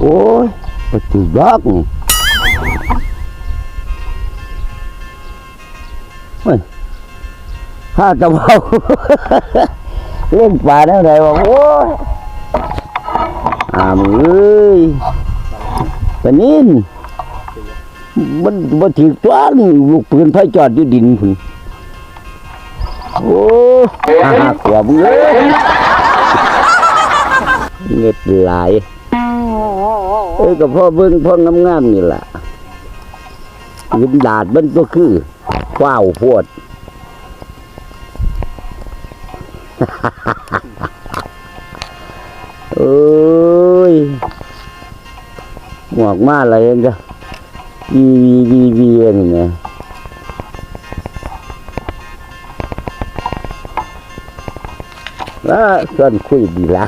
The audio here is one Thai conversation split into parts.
โอ้ยปฏิดอกนี่เฮ้ยข้าจะเบาเล่นป่าแล้วไหนวะโอ้ยอามเอ้ยปะนินมันบ่ถือตัวนี่ลูกปืนไฟจอดอยู่ดินพุ่นโอ้อาหักหัวมึงเอ้ยเงิดหลาย เอ้ยก็พ่อเบิ่งพ่องามๆนี่ล่ะยินดาดมันก็คือว้าวโพดเอ้ยหมวกมาอะไรกันจ้ะวีวีวีวีนี่นะว่าส่วนคุยดีละ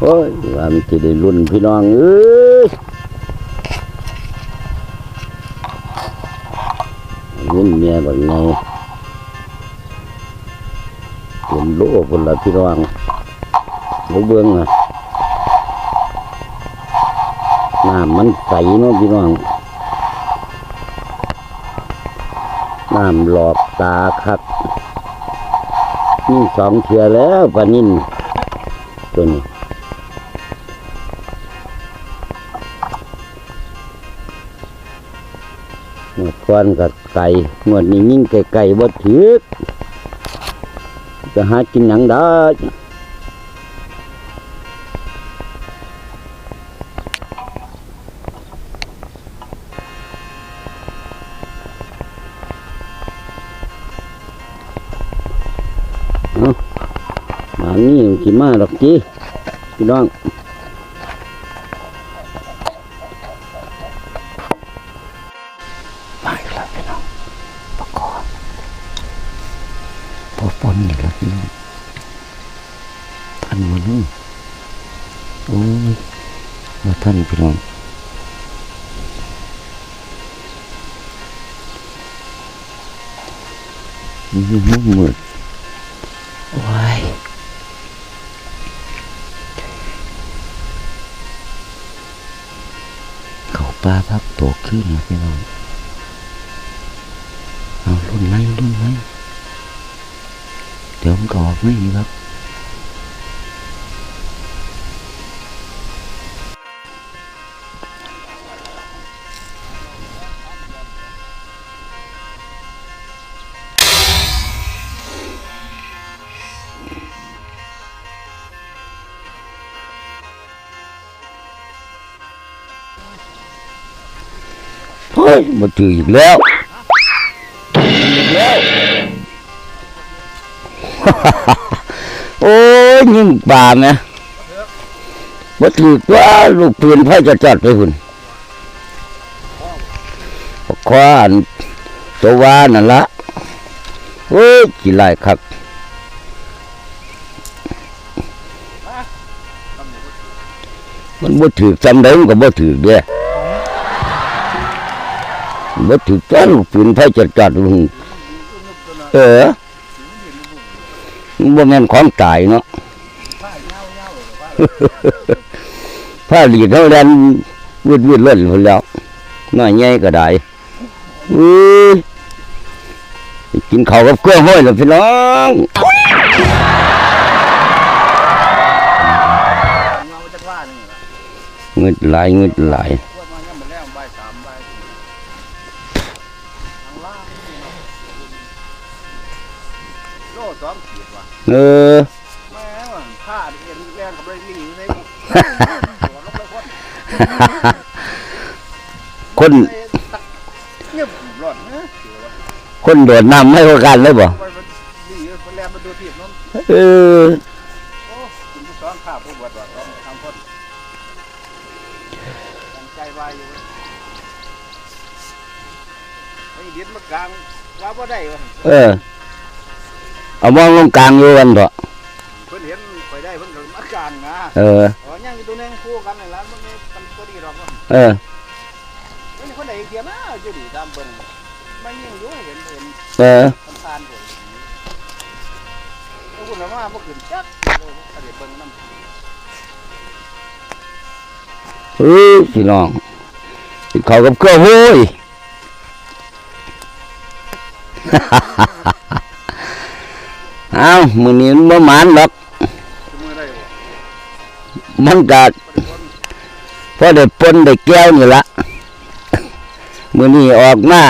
โอ้ยว่ามันจะได้รุ่นพี่น้องเอ้ยรุ่นเมียแบบไงเป็นโลกคนละพี่น้องรู้เบื้องอะน้ำมันใสเนาะพี่น้องน้ำหลอกตาคักนี่สองเทือแล้วปานินตัวนี้ ก่อนกับไก่งวดนี้ยิ่งไก่ไก่บ่ถือจะหากินหยังได้เอามานี่กี่มาดอกจีพี่น้อง ท่านมาลูกโอ้ยมาท่านพี่น้องนี่มันมืดโอ้ยเขาปลาพักโตขึ้นนะพี่น้องเอารุ่นไหนรุ่นไหนเดี๋ยวผมก็ออกไม่ครับ เฮ้ยมาถืออีกแล้ว โอ้ยยิงป่าไหมบ่ถือว่าลูกปืนไฟจะจัดไปหุ่นคว้านตัววานั่นละเฮ้ยกี่ลายคักมันบ่ถือจำได้มันก็บ่ถือเด้อ บ่ถือจ้าลูกปืนไฟจะจัดไปหุ่นเออมันบ่แม่นของตายเนาะผ้าหลีดเท่าแลนวืดวืดเล่นพุ่นแล้วน้อยใหญ่ก็ได้อุ้ยกินข้าวกับกล้วยห้อยแล้วพี่น้องเงาจะว่านี่ล่ะเงึดหลายเงึดหล เออแม่ว่ะผ้าเอ็นแรงกับไรลิงอยู่ในหัวลบเลยพ่นคนไอ้ตักเงียบหลอดนะเดี๋ยวว่าคนโดดน้ำให้พวกกันเลยบ่ไว้มันดีมันแรงมันดูผิดน้องเออโอ้คุณผู้สองข้าผู้บวชว่าต้องทำพ่นตั้งใจไว้อยู่เว้ยไอ้เดียนมากลางว่าบ่ได้วะเออ เอามองลงกลางอยู่กันเถอะเพิ่นเห็นข่อยได้เพิ่นก็มากลางนะเอออ๋อย่างอยู่ตัวนึงคู่กันนี่ละมันมันก็ดีดอกเนาะเออไม่มีคนไหนเทียมนะอยู่ดีตามเบิ่งไม่ยิ่งอยู่เห็นเห็นเออมันทานผมแล้วคุณว่าบ่ขึ้นจักเดี๋ยวเบิ่งน้ำเฮ้ยพี่น้องกินข้าวกับเกลือโห้ย มือนี้มันบ่หมานหรอกมันก็บ่ได้คนพอได้ปนได้แก้วนี่ละมือนี้ออกมา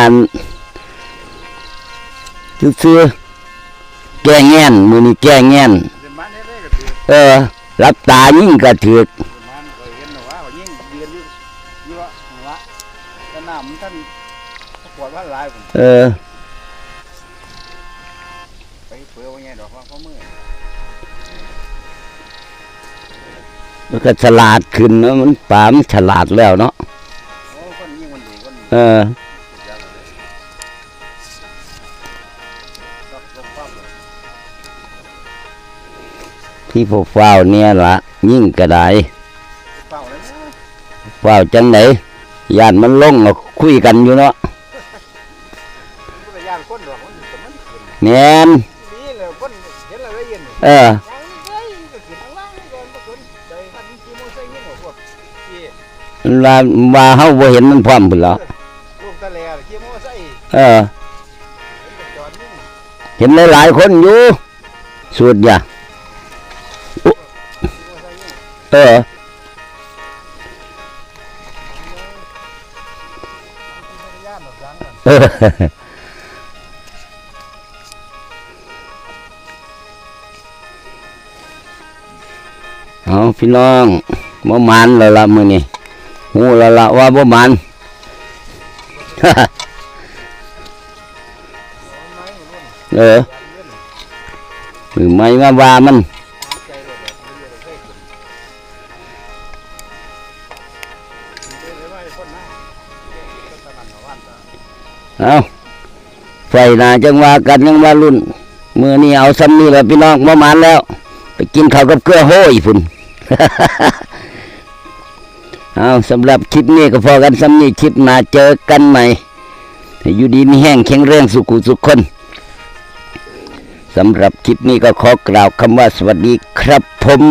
ซื่อแก้แง่นมือนี้แก้แง่นเออรับตายิ่งกระถือเดินมาก็เออ มันก็ฉลาดขึ้นเนาะมันปลามันฉลาดแล้วเนาะโอ้คนยิ่งมันดีคนเออสุดยอดเลยรับลงปั๊บเลยที่พวกฟ้าวเนี่ยละยิ่งกระไดเปล่าเลยนะฟ้าวจังไหนย่านมันลงก็คุยกันอยู่เนาะมันก็จะย่านคนดอกมันอยู่แต่มันขึ้นแม่นนี่เลยคนเห็นอะไรได้ยินเอ ว่าว่าเฮาบ่เห็นมันพร้อมพุ่นแล้วลูกตะแลขี่มอเตอร์ไซค์เออเห็นแต่จอดยิ่งเห็นหลายๆคนอยู่สุดอย่าขี่มอเตอร์ไซค์ยิ่งเออย่านดอกจังน่ะเออเอาพี่น้อง บ่มันล้วล่ะมือนี้ฮู้แล้วล่ะว่าบ่มันเออๆย่านเล่นมือไม่มาว่ามันเลยแบบไม่รู้เลยเคยขึ้นเดินเลยว่าไอ้คนน่ะเดินก็ตะนันเอาไฟนาจังว่ากันยังว่ารุ่นมือนี้เอาซ้ำนี่แหละพี่น้องมามานแล้ว ไปกินข้าวกับเกลือโห้ยพุ่น เอาสำหรับคลิปนี้ก็พอกันสำนีคลิปหน้าเจอกันใหม่อยู่ดีมีแห้งแข็งแรงสุขุสุขคนสำหรับคลิปนี้ก็ขอกล่าวคำว่าสวัสดีครับผม